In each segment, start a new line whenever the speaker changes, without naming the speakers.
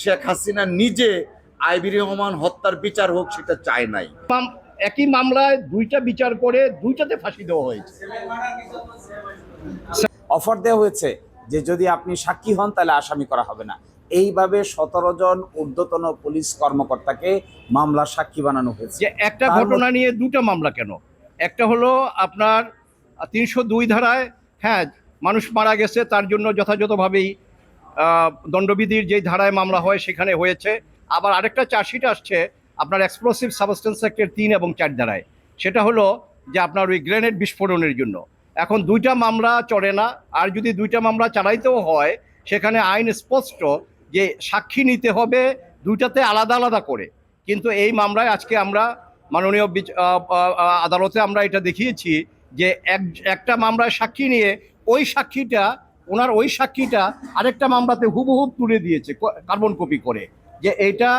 শেখ হাসিনা নিজে আইবি রহমান হত্যার বিচার হোক সেটা চায় নাই।
একই মামলায় দুইটা বিচার করে দুইটাতে ফাঁসি দেওয়া হয়েছে।
অফার দেওয়া হয়েছে যে যদি আপনি সাক্ষী হন তাহলে আসামি করা হবে না। এইভাবে সতেরো জন ঊর্ধ্বতন পুলিশ কর্মকর্তাকে মামলার সাক্ষী বানানো হয়েছে।
যে একটা ঘটনা নিয়ে দুটো মামলা কেন? একটা হলো আপনার তিনশো দুই ধারায় হ্যাঁ মানুষ মারা গেছে তার জন্য যথাযথভাবেই দণ্ডবিধির যেই ধারায় মামলা হয় সেখানে হয়েছে। আবার আরেকটা চার্জশিট আসছে আপনার এক্সপ্লোসিভ সাবস্টেন্স অ্যাক্টের তিন এবং চার ধারায়। সেটা হলো যে আপনার ওই গ্রেনেড বিস্ফোরণের জন্য। এখন দুইটা মামলা চড়ে না, আর যদি দুইটা মামলা চালাইতেও হয়, সেখানে আইন স্পষ্ট যে সাক্ষী নিতে হবে, দুইটাতে আলাদা আলাদা করে। কিন্তু এই মামলায় আজকে আমরা মাননীয় আদালতে আমরা এটা দেখিয়েছি যে এক একটা মামলায় সাক্ষী নিয়ে ওই সাক্ষীটা ওনার ওই সাক্ষীটা আরেকটা মামলাতে হুবহুব তুলে দিয়েছে কার্বন কপি করে যে এটা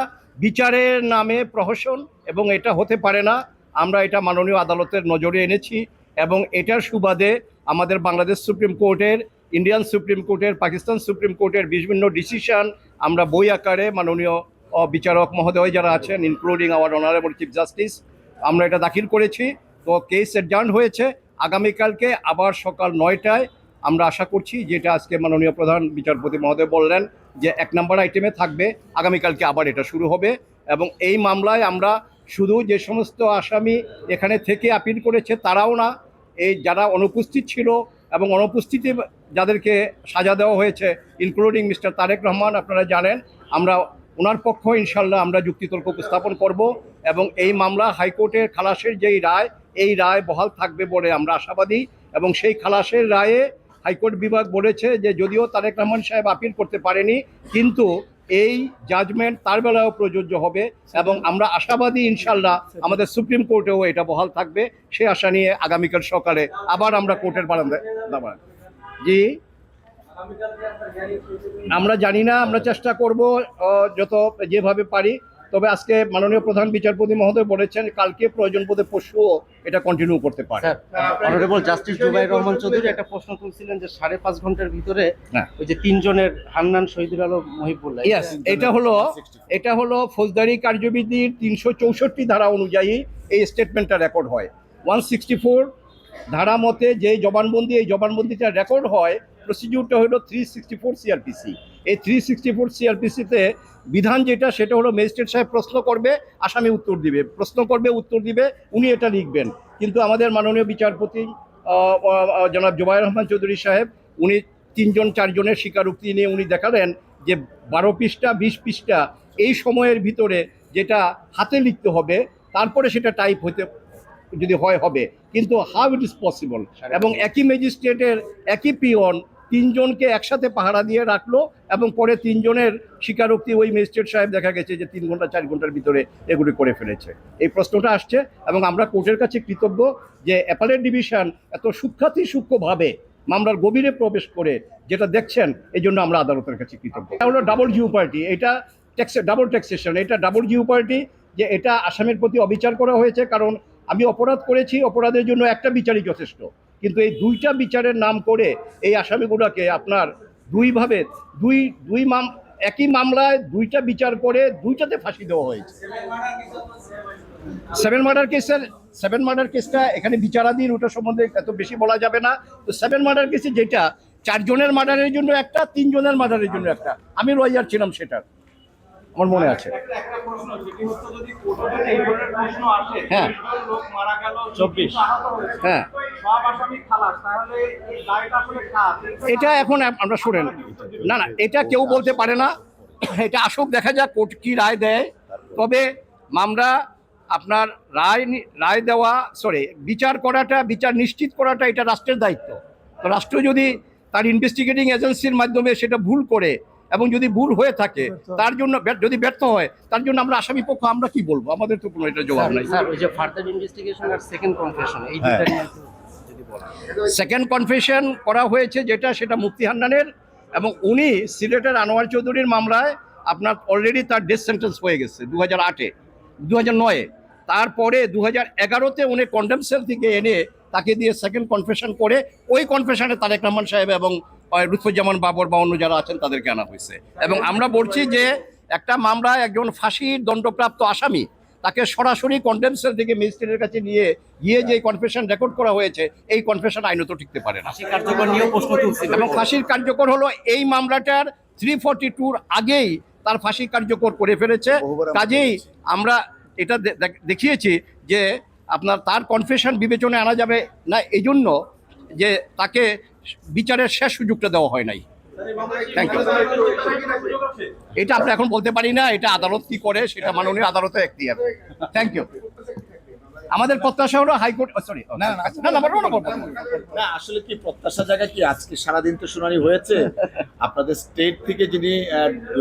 বিচারের নামে প্রহসন এবং এটা হতে পারে না। আমরা এটা মাননীয় আদালতের নজরে এনেছি এবং এটার সুবাদে আমাদের বাংলাদেশ সুপ্রিম কোর্টের, ইন্ডিয়ান সুপ্রিম কোর্টের, পাকিস্তান সুপ্রিম কোর্টের বিভিন্ন ডিসিশন আমরা বই আকারে মাননীয় বিচারক মহোদয় যারা আছেন including our honourable chief justice আমরা এটা দাখিল করেছি। তো কেস অ্যাডজার্ন হয়েছে। আগামীকালকে আবার সকাল নয়টায় আমরা আশা করছি যেটা আজকে মাননীয় প্রধান বিচারপতি মহোদয় বললেন যে এক নম্বর আইটেমে থাকবে, আগামীকালকে আবার এটা শুরু হবে এবং এই মামলায় আমরা শুধু যে সমস্ত আসামি এখানে থেকে আপিল করেছে তারাও না, এই যারা অনুপস্থিত ছিল এবং অনুপস্থিতি যাদেরকে সাজা দেওয়া হয়েছে ইনক্লুডিং মিস্টার তারেক রহমান আপনারা জানেন, আমরা ওনার পক্ষ ইনশাল্লাহ আমরা যুক্তিতর্ক উপস্থাপন করব এবং এই মামলা হাইকোর্টের খালাসের যেই রায়, এই রায় বহাল থাকবে বলে আমরা আশাবাদী এবং সেই খালাসের রায়ে হাইকোর্ট বিভাগ বলেছে যে যদিও তারেক রহমান সাহেব আপিল করতে পারেনি, কিন্তু এই জাজমেন্ট তার বেলায়ও প্রযোজ্য হবে এবং আমরা আশাবাদী ইনশাল্লাহ আমাদের সুপ্রিম কোর্টেও এটা বহাল থাকবে। সে আশা নিয়ে আগামীকাল সকালে আবার আমরা কোর্টের বারান্দায় জি? আমরা জানি না, আমরা চেষ্টা করব যত যেভাবে পারি। তবে আজকে মাননীয় প্রধান বিচারপতি মহোদয় বলেছেন, কালকে প্রয়োজন বোধে পরশুও এটা কন্টিনিউ করতে পারে
অনারেবল জাস্টিস জুবাইর রহমান চৌধুরী একটা প্রশ্ন তুলছিলেন যে সাড়ে পাঁচ ঘণ্টার ভিতরে
হ্যাঁ।
ওই যে তিনজনের হান্নান শহীদুল আলম মহিবুল্লাহ
ইয়াস এটা হলো এটা হলো ফৌজদারি কার্যবিধির তিনশো চৌষট্টি ধারা অনুযায়ী এই স্টেটমেন্টটা রেকর্ড হয় ওয়ান সিক্সটি ফোর ধারা মতে যে জবানবন্দি এই জবানবন্দিটা রেকর্ড হয় প্রসিডিউরটা হলো থ্রি সিক্সটি ফোর সিআরপিসি এই থ্রি সিক্সটি ফোর সিআরপিসিতে বিধান যেটা সেটা হলো ম্যাজিস্ট্রেট সাহেব প্রশ্ন করবে আসামি উত্তর দিবে। প্রশ্ন করবে উত্তর দিবে উনি এটা লিখবেন। কিন্তু আমাদের মাননীয় বিচারপতি জনাব জুবাইর রহমান চৌধুরী সাহেব উনি তিনজন চারজনের স্বীকারোক্তি নিয়ে উনি দেখালেন যে বারো পৃষ্ঠা বিশ পৃষ্ঠা এই সময়ের ভিতরে যেটা হাতে লিখতে হবে তারপরে সেটা টাইপ হতে যদি হয় হবে। কিন্তু হাউ ইট ইজ পসিবল এবং একই ম্যাজিস্ট্রেটের একই পিয়ন তিনজনকে একসাথে পাহারা দিয়ে রাখল এবং পরে তিনজনের স্বীকারোক্তি ওই ম্যাজিস্ট্রেট সাহেব দেখা গেছে যে তিন ঘণ্টা, চার ঘণ্টার ভিতরে এগুলি করে ফেলেছে। এই প্রশ্নটা আসছে এবং আমরা কোর্টের কাছে কৃতজ্ঞ যে অ্যাপালেট ডিভিশন এত সূক্ষাতি সূক্ষ্মভাবে মামলার গভীরে প্রবেশ করে যেটা দেখছেন, এই জন্য আমরা আদালতের কাছে কৃতজ্ঞ। এটা হলো ডাবল জিও পার্টি এটা ট্যাক্স ডাবল ট্যাক্সেশন এটা ডাবল জিও পার্টি যে এটা আসামের প্রতি অবিচার করা হয়েছে, কারণ আমি অপরাধ করেছি, অপরাধের জন্য একটা বিচারই যথেষ্ট। কিন্তু এই দুইটা বিচারের নাম করে এই আসামিগুলোকে আপনার দুইভাবে দুই দুই মাম একই মামলায় দুইটা বিচার করে দুইটাতে ফাঁসি দেওয়া হয়েছে সেভেন মার্ডার কেসের সেভেন মার্ডার কেসটা এখানে বিচারাধীন ওটা সম্বন্ধে এত বেশি বলা যাবে না তো সেভেন মার্ডার কেসে যেটা চারজনের মার্ডারের জন্য একটা তিনজনের মার্ডারের জন্য একটা আমি লয়ার ছিলাম সেটার আমার মনে আছে হ্যাঁ।
তিরিশ জন লোক মারা গেল
24
আহত হয়েছে।
হ্যাঁ। এটা এখন আমরা শুনেন। না না এটা কেউ বলতে পারে না। এটা আসুক দেখা যাক কোর্ট কি রায় দেয়। তবে মামলা আপনার রায় রায় দেওয়া সরি বিচার করাটা বিচার নিশ্চিত করাটা এটা রাষ্ট্রের দায়িত্ব। তো রাষ্ট্র যদি তার ইনভেস্টিগেটিং এজেন্সির মাধ্যমে সেটা ভুল করে এবং যদি ভুল হয়ে থাকে তার জন্য যদি ব্যর্থ হয় তার জন্য আমরা আসামি পক্ষ আমরা কি বলব? আমাদের তো কোনো এটা জবাব নাই।
স্যার ওই যে ফার্দার ইনভেস্টিগেশন আর সেকেন্ড কনফেশন এই
হ্যাঁ।
দুটা
সেকেন্ড কনফেশন করা হয়েছে যেটা সেটা মুক্তি হান্নানের এবং উনি সিলেটের আনোয়ার চৌধুরীর মামলায় আপনার অলরেডি তার ডেথ সেন্টেন্স হয়ে গেছে দু হাজার আটে দু হাজার নয়ে। তারপরে দু হাজার এগারোতে উনি কন্ডেম সেল থেকে এনে তাকে দিয়ে সেকেন্ড কনফেশন করে ওই কনফেশনে তারেক রহমান সাহেব এবং আহ, লুৎফুজ্জামান বাবর বা অন্য যারা আছেন তাদেরকে আনা হয়েছে। এবং আমরা বলছি যে একটা মামলায় একজন ফাঁসির দণ্ডপ্রাপ্ত আসামি তাকে সরাসরি কন্ডেমসেল থেকে ম্যাজিস্ট্রেটের কাছে নিয়ে গিয়ে যে কনফেশন রেকর্ড করা হয়েছে এই কনফেশন আইনত টিকতে পারে না। এবং ফাঁসির কার্যকর হলো এই মামলাটার থ্রি ফর্টি টুর আগেই তার ফাঁসি কার্যকর করে ফেলেছে। কাজেই আমরা এটা দেখিয়েছি যে আপনার তার কনফেশন বিবেচনায় আনা যাবে না এই জন্য যে তাকে বিচারের শেষ সুযোগটা দেওয়া হয় নাই। Thank you. এটা আমরা এখন বলতে পারি না এটা আদালত কি করে সেটা মাননীয় আদালতে এখতিয়ার থ্যাংক ইউ আমাদের প্রত্যাশা হলো হাইকোর্ট সরি না না না না বলো না, বলো না।
না আসলে কি প্রত্যাশা জায়গা কি আজকে সারাদিন তো শুনানি হয়েছে আপনাদের স্টেট থেকে যিনি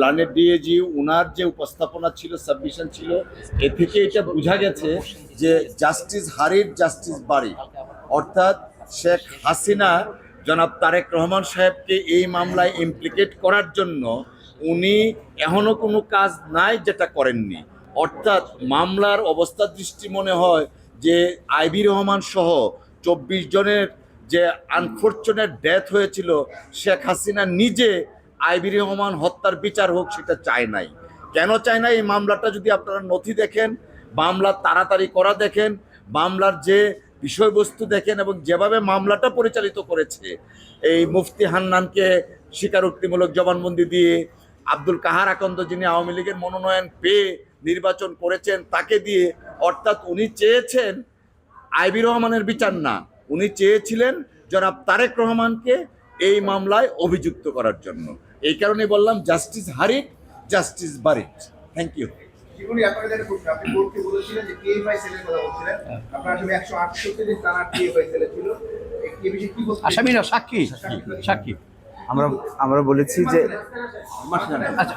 লার্নের ডিএজি উনার যে উপস্থাপনা ছিল সাবমিশন ছিল এ থেকে এটা বোঝা গেছে যে জাস্টিস হারির জাস্টিস বাড়ি অর্থাৎ শেখ হাসিনা জনাব তারেক রহমান সাহেবকে এই মামলায় ইমপ্লিকেট করার জন্য উনি এখনও কোনো কাজ নাই যেটা করেননি। অর্থাৎ মামলার অবস্থা দৃষ্টি মনে হয় যে আইবি রহমান সহ চব্বিশ জনের যে আনফর্চুনেট ডেথ হয়েছিল, শেখ হাসিনা নিজে আইবি রহমান হত্যার বিচার হোক সেটা চায় নাই। কেন চায় না এই মামলাটা যদি আপনারা নথি দেখেন, মামলা তাড়াতাড়ি করা দেখেন, মামলার যে বিষয়বস্তু দেখেন এবং যেভাবে মামলাটা পরিচালিত করেছে, এই মুফতি হান্নানকে স্বীকারোক্তিমূলক জবানবন্দি দিয়ে আব্দুল কাহার আকন্দ যিনি আওয়ামী লীগের মনোনয়ন পেয়ে নির্বাচন করেছেন, তাকে দিয়ে অর্থাৎ উনি চেয়েছেন আইবি রহমানের বিচার না, উনি চেয়েছিলেন জনাব তারেক রহমানকে এই মামলায় অভিযুক্ত করার জন্য। এই কারণে বললাম, জাস্টিস হারিক, জাস্টিস বারিক। থ্যাংক ইউ
জীবনে আপনাকে যেটা প্রশ্ন আপনি কোর্টকে বলেছিলেন যে টিএফআই সেলের কথা বলছিলেন। আপনার আসলে একশো আটষট্টি দিন টানা টিএফআই সেলে ছিল। এই বিষয়ে কি বলছেন
আসামি না সাক্ষী? সাক্ষী।
আমরা আমরা বলেছি যে
আচ্ছা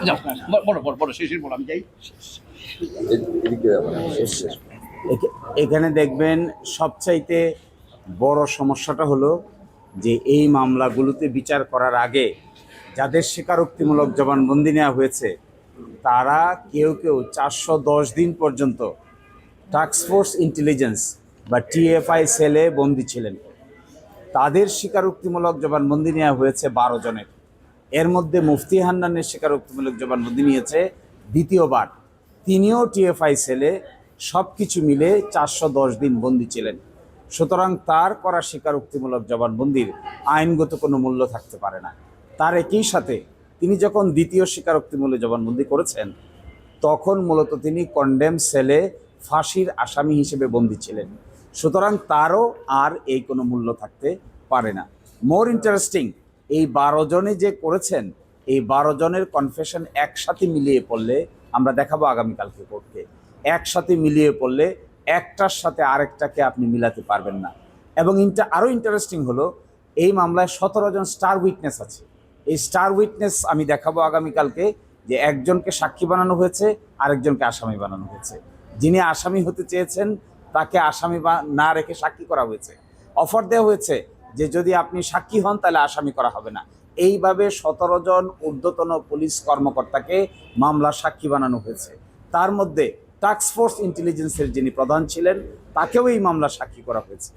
এখানে দেখবেন সবচাইতে বড় সমস্যাটা হলো যে এই মামলাগুলোতে বিচার করার আগে যাদের স্বীকারোক্তিমূলক জবানবন্দি নেওয়া হয়েছে তারা কেউ কেউ চারশো দশ দিন পর্যন্ত টাস্কফোর্স ইন্টেলিজেন্স বা টিএফআই সেলে বন্দী ছিলেন। তাদের স্বীকারোক্তিমূলক জবানবন্দি নেওয়া হয়েছে বারো জনের। এর মধ্যে মুফতি হান্নানের স্বীকারোক্তিমূলক জবানবন্দি নিয়েছে দ্বিতীয়বার। তিনিও টিএফআই সেলে সব কিছু মিলে চারশো দশ দিন বন্দি ছিলেন। সুতরাং তার করা স্বীকারোক্তিমূলক জবানবন্দির আইনগত কোনো মূল্য থাকতে পারে না। তার একই সাথে তিনি যখন দ্বিতীয় স্বীকারোক্তিমূলক জবানবন্দি করেছেন, তখন মূলত তিনি কন্ডেম সেলে ফাঁসির আসামি হিসেবে বন্দী ছিলেন। সুতরাং তারও আর এই কোনো মূল্য থাকতে পারে না। মোর ইন্টারেস্টিং এই বারো জনে যে করেছেন, এই বারো জনের কনফেশন একসাথে মিলিয়ে পড়লে আমরা দেখাবো আগামীকালকে কোর্টকে। একসাথে মিলিয়ে পড়লে একটার সাথে আরেকটাকে আপনি মিলাতে পারবেন না। এবং ইন্টা, আরও ইন্টারেস্টিং হলো, এই মামলায় সতেরো জন স্টার উইটনেস আছে। এই স্টার উইটনেস আমি দেখাবো আগামীকালকে যে একজনকে সাক্ষী বানানো হয়েছে, আরেকজনকে আসামি বানানো হয়েছে। যিনি আসামি হতে চেয়েছেন, তাকে আসামি না রেখে সাক্ষী করা হয়েছে। অফার দেওয়া হয়েছে যে যদি আপনি সাক্ষী হন, তাহলে আসামি করা হবে না। এইভাবে সতেরো জন ঊর্ধ্বতন পুলিশ কর্মকর্তাকে মামলার সাক্ষী বানানো হয়েছে। তার মধ্যে টাস্কফোর্স ইন্টেলিজেন্সের যিনি প্রধান ছিলেন, তাকেও এই মামলার সাক্ষী করা হয়েছে।